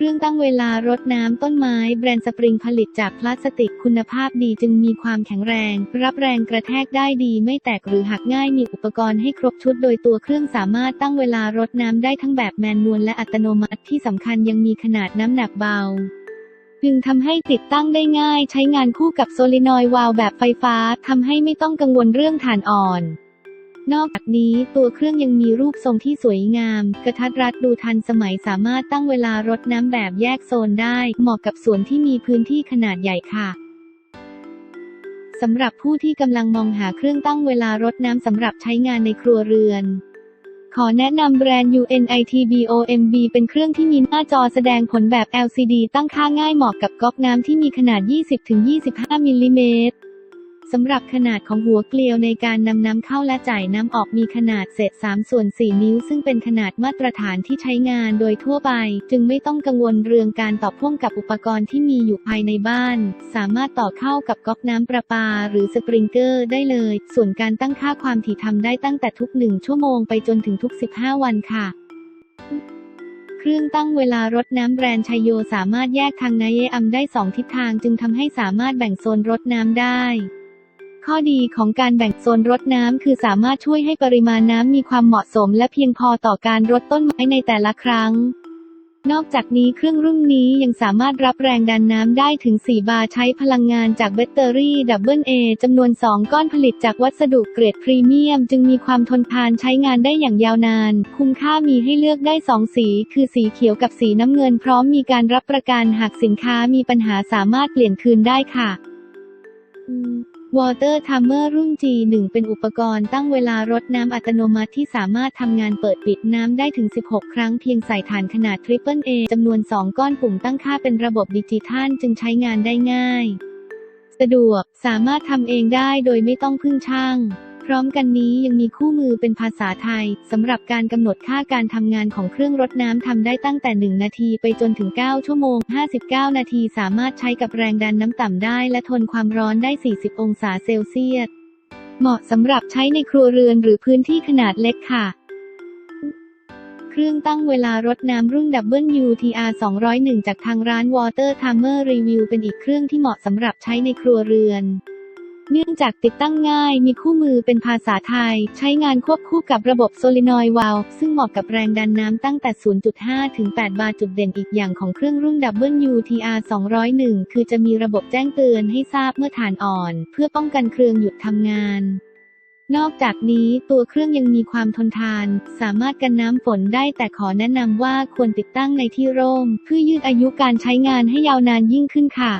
เครื่องตั้งเวลารดน้ำต้นไม้แบรนด์สปริงผลิตจากพลาสติกคุณภาพดีจึงมีความแข็งแรง รับแรงกระแทกได้ดีไม่แตกหรือหักง่ายมีอุปกรณ์ให้ครบชุดโดยตัวเครื่องสามารถตั้งเวลารดน้ำได้ทั้งแบบแมนนวลและอัตโนมัติที่สำคัญยังมีขนาดน้ำหนักเบาจึงทำให้ติดตั้งได้ง่ายใช้งานคู่กับโซลินอยวาล์วแบบไฟฟ้าทำให้ไม่ต้องกังวลเรื่องถ่านอ่อน นอกจากนี้ตัวเครื่องยังมีรูปทรงที่สวยงาม กระทัดรัดดูทันสมัยสามารถตั้งเวลารดน้ำแบบแยกโซนได้ เหมาะกับสวนที่มีพื้นที่ขนาดใหญ่ค่ะสำหรับผู้ที่กำลังมองหาเครื่องตั้งเวลารดน้ำสำหรับใช้งานในครัวเรือน ขอแนะนำแบรนด์ UNITBOMB เป็นเครื่องที่มีหน้าจอแสดงผลแบบ LCD ตั้งค่าง่ายเหมาะกับก๊อกน้ำที่มีขนาด 20-25 มิลลิเมตร สำหรับขนาดของหัวเกลียวในการนำน้ำเข้าและจ่ายน้ำออกมีขนาดเศษ 3 ส่วน 4 นิ้ว ซึ่งเป็นขนาดมาตรฐานที่ใช้งานโดยทั่วไป จึงไม่ต้องกังวลเรื่องการต่อพ่วงกับอุปกรณ์ที่มีอยู่ภายในบ้าน สามารถต่อเข้ากับก๊อกน้ำประปา หรือสปริงเกอร์ได้เลย ส่วนการตั้งค่าความถี่ทำได้ตั้งแต่ทุก 1 ชั่วโมงไปจนถึงทุก 15 วันค่ะเครื่องตั้งเวลารดน้ำแบรนด์ชัยโยสามารถแยกทางนายอัมได้ 2 ทิศทางจึงทำให้สามารถแบ่งโซนรดน้ำได้ ข้อดีของการแบ่งโซนรดน้ำคือสามารถช่วยให้ปริมาณน้ำมีความเหมาะสม และเพียงพอต่อการรดต้นไม้ในแต่ละครั้ง นอกจากนี้เครื่องรุ่นนี้ยังสามารถรับแรงดันน้ำได้ถึง 4 บาร์ใช้พลังงานจากแบตเตอรี่ดับเบิลเอจำนวน 2 ก้อนผลิตจากวัสดุเกรดพรีเมียม จึงมีความทนทานใช้งานได้อย่างยาวนาน คุ้มค่ามีให้เลือกได้ 2 สี คือสีเขียวกับสีน้ำเงิน พร้อมมีการรับประกันหากสินค้ามีปัญหาสามารถเปลี่ยนคืนได้ค่ะ วอเตอร์ทัมเมอร์รุ่น G1 เป็นอุปกรณ์ตั้งเวลารดน้ำอัตโนมัติที่สามารถทำงานเปิดปิดน้ำได้ถึง 16 ครั้งเพียงใส่ฐานขนาด Triple A จำนวน 2 ก้อนปุ่มตั้งค่าเป็นระบบดิจิทัลจึงใช้งานได้ง่าย สะดวกสามารถทำเองได้โดยไม่ต้องพึ่งช่าง ร้อมกันนี้ยังมีคู่มือเป็นภาษาไทยสำหรับการกำหนดค่าการทำงานของเครื่องรดน้ำทำได้ตั้งแต่ 1 นาทีไปจนถึง 9 ชั่วโมง 59 นาทีสามารถใช้กับแรงดันน้ำต่ำได้และทนความร้อนได้ 40 องศาเซลเซียส เหมาะสำหรับใช้ในครัวเรือนหรือพื้นที่ขนาดเล็กค่ะเครื่องตั้งเวลารดน้ำรุ่น WTR 201 จากทางร้าน Water Timer Review เป็นอีกเครื่องที่เหมาะสำหรับใช้ในครัวเรือน เนื่องจากติดตั้งง่ายมีคู่มือเป็นภาษาไทย ใช้งานควบคู่กับระบบโซลินอยวาลซึ่งเหมาะกับแรงดันน้ำตั้งแต่ 0.5 ถึง 8 บาร์จุดเด่นอีกอย่างของเครื่องรุ่น WTR 201 คือจะมีระบบแจ้งเตือนให้ทราบเมื่อฐานอ่อน เพื่อป้องกันเครื่องหยุดทำงานนอกจากนี้ตัวเครื่องยังมีความทนทาน สามารถกันน้ำฝนได้แต่ขอแนะนำว่าควรติดตั้งในที่ร่ม เพื่อยืดอายุการใช้งานให้ยาวนานยิ่งขึ้นค่ะ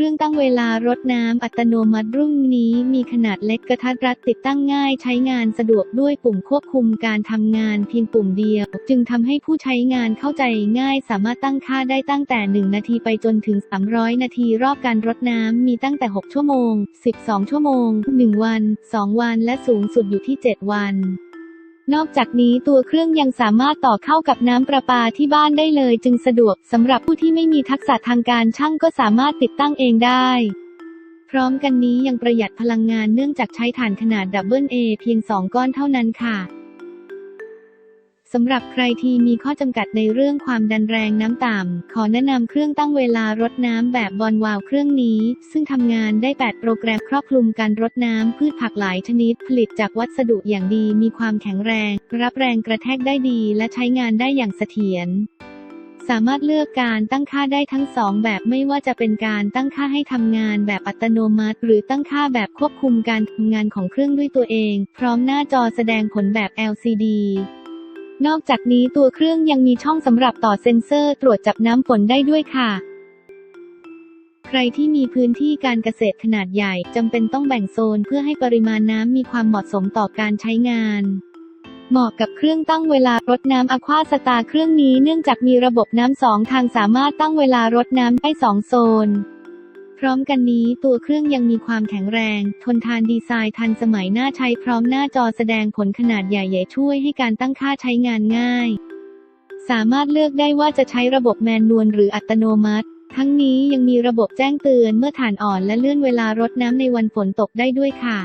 เครื่องตั้งเวลารดน้ำอัตโนมัติรุ่นนี้มีขนาดเล็กกระทัดรัดติดตั้งง่ายใช้งานสะดวกด้วยปุ่มควบคุมการทำงานเพียงปุ่มเดียว จึงทำให้ผู้ใช้งานเข้าใจง่าย สามารถตั้งค่าได้ตั้งแต่ 1 นาทีไปจนถึง 300 นาทีรอบการรดน้ำมีตั้งแต่ 6 ชั่วโมง 12 ชั่วโมง 1 วัน 2 วันและสูงสุดอยู่ที่ 7 วัน นอกจากนี้ตัวเครื่องยังสามารถต่อเข้ากับน้ำประปาที่บ้านได้เลยจึงสะดวกสำหรับผู้ที่ไม่มีทักษะทางการช่างก็สามารถติดตั้งเองได้ พร้อมกันนี้ยังประหยัดพลังงานเนื่องจากใช้ถ่านขนาดดับเบิลเอเพียง 2 ก้อนเท่านั้นค่ะ สำหรับใครที่มีข้อจำกัดในเรื่องความดันแรงน้ำต่ำ ขอแนะนำเครื่องตั้งเวลารดน้ำแบบบอลวาล์วเครื่องนี้ ซึ่งทำงานได้ 8 โปรแกรมครอบคลุมการรดน้ำพืชผักหลายชนิด ผลิตจากวัสดุอย่างดีมีความแข็งแรง รับแรงกระแทกได้ดี และใช้งานได้อย่างเสถียรสามารถเลือกการตั้งค่าได้ทั้งสองแบบไม่ว่าจะเป็นการตั้งค่าให้ทำงานแบบอัตโนมัติ หรือตั้งค่าแบบควบคุมการทำงานของเครื่องด้วยตัวเอง พร้อมหน้าจอแสดงผลแบบ LCD นอกจากนี้ตัวเครื่องยังมีช่องสำหรับต่อเซ็นเซอร์ตรวจจับน้ำฝนได้ด้วยค่ะ ใครที่มีพื้นที่การเกษตรขนาดใหญ่จำเป็นต้องแบ่งโซนเพื่อให้ปริมาณน้ำมีความเหมาะสมต่อการใช้งานเหมาะกับเครื่องตั้งเวลารดน้ำอควาสตาเครื่องนี้เนื่องจากมีระบบน้ำสองทางสามารถตั้งเวลารดน้ำได้สองโซน พร้อมกันนี้ตัวเครื่องยังมีความแข็งแรง ทนทานดีไซน์ทันสมัยน่าใช้พร้อมหน้าจอแสดงผลขนาดใหญ่ๆช่วยให้การตั้งค่าใช้งานง่าย สามารถเลือกได้ว่าจะใช้ระบบแมนนวลหรืออัตโนมัติ ทั้งนี้ยังมีระบบแจ้งเตือนเมื่อถ่านอ่อนและเลื่อนเวลารดน้ำในวันฝนตกได้ด้วยค่ะ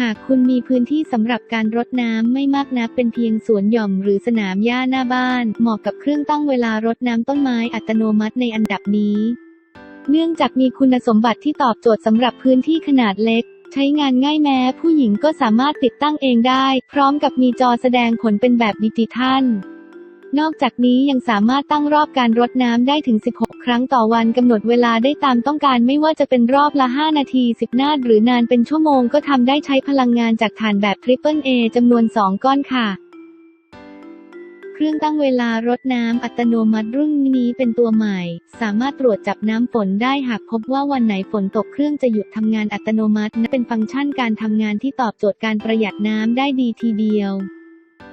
หากคุณมีพื้นที่สำหรับการรดน้ำไม่มากนักเป็นเพียงสวนหย่อมหรือสนามหญ้าหน้าบ้าน เหมาะกับเครื่องตั้งเวลารดน้ำต้นไม้อัตโนมัติในอันดับนี้ เนื่องจากมีคุณสมบัติที่ตอบโจทย์สำหรับพื้นที่ขนาดเล็ก ใช้งานง่ายแม้ผู้หญิงก็สามารถติดตั้งเองได้ พร้อมกับมีจอแสดงผลเป็นแบบดิจิทัล นอกจากนี้ยังสามารถตั้งรอบการรดน้ำได้ถึง 16 ครั้งต่อวันกำหนดเวลาได้ตามต้องการไม่ว่าจะเป็นรอบละ 5 นาที 10 นาทีหรือนานเป็นชั่วโมงก็ทำได้ใช้พลังงานจากถ่านแบบ Triple A จำนวน 2 ก้อนค่ะ เครื่องตั้งเวลารดน้ำอัตโนมัติรุ่นนี้เป็นตัวใหม่ สามารถตรวจจับน้ำฝนได้หากพบว่าวันไหนฝนตกเครื่องจะหยุดทำงานอัตโนมัติ เป็นฟังก์ชันการทำงานที่ตอบโจทย์การประหยัดน้ำได้ดีทีเดียว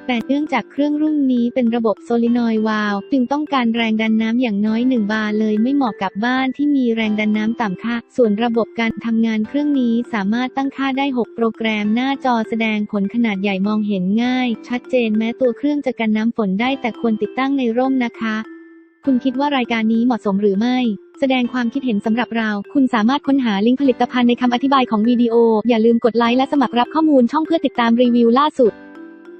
แต่เนื่องจากเครื่องรุ่นนี้เป็นระบบโซลินอยด์วาล์วจึงต้องการแรงดันน้ำอย่างน้อย 1 บาร์เลยไม่เหมาะกับบ้านที่มีแรงดันน้ำต่ำค่ะ ส่วนระบบการทำงานเครื่องนี้สามารถตั้งค่าได้ 6 โปรแกรมหน้าจอแสดงผลขนาดใหญ่มองเห็นง่าย ชัดเจนแม้ตัวเครื่องจะกันน้ำฝนได้แต่ควรติดตั้งในร่มนะคะ คุณคิดว่ารายการนี้เหมาะสมหรือไม่แสดงความคิดเห็นสำหรับเรา คุณสามารถค้นหาลิงก์ผลิตภัณฑ์ในคำอธิบายของวิดีโอ อย่าลืมกดไลค์และสมัครรับข้อมูลช่องเพื่อติดตามรีวิวล่าสุด